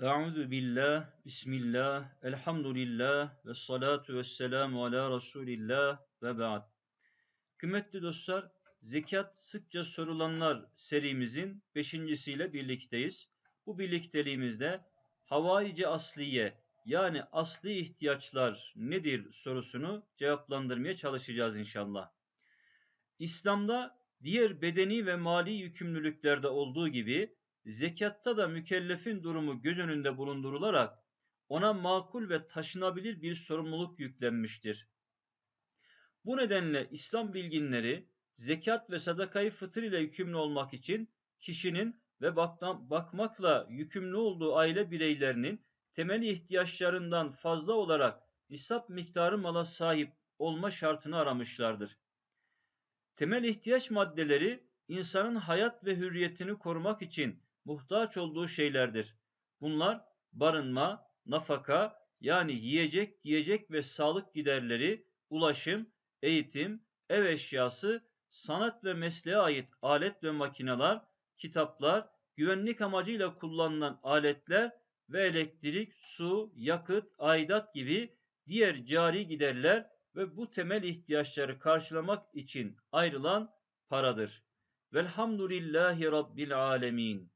Euzu billah, bismillah, elhamdülillah ve salatu ve selamu ala Resulillah ve ba'd. Kıymetli dostlar, zekat sıkça sorulanlar serimizin beşincisiyle birlikteyiz. Bu birlikteliğimizde havaici asliye yani asli ihtiyaçlar nedir sorusunu cevaplandırmaya çalışacağız inşallah. İslam'da diğer bedeni ve mali yükümlülüklerde olduğu gibi zekatta da mükellefin durumu göz önünde bulundurularak ona makul ve taşınabilir bir sorumluluk yüklenmiştir. Bu nedenle İslam bilginleri zekat ve sadakayı fıtır ile yükümlü olmak için kişinin ve bakmakla yükümlü olduğu aile bireylerinin temel ihtiyaçlarından fazla olarak nisap miktarı mala sahip olma şartını aramışlardır. Temel ihtiyaç maddeleri insanın hayat ve hürriyetini korumak için muhtaç olduğu şeylerdir. Bunlar barınma, nafaka yani yiyecek, giyecek ve sağlık giderleri, ulaşım, eğitim, ev eşyası, sanat ve mesleğe ait alet ve makineler, kitaplar, güvenlik amacıyla kullanılan aletler ve elektrik, su, yakıt, aidat gibi diğer cari giderler ve bu temel ihtiyaçları karşılamak için ayrılan paradır. Velhamdülillahi Rabbil alemin.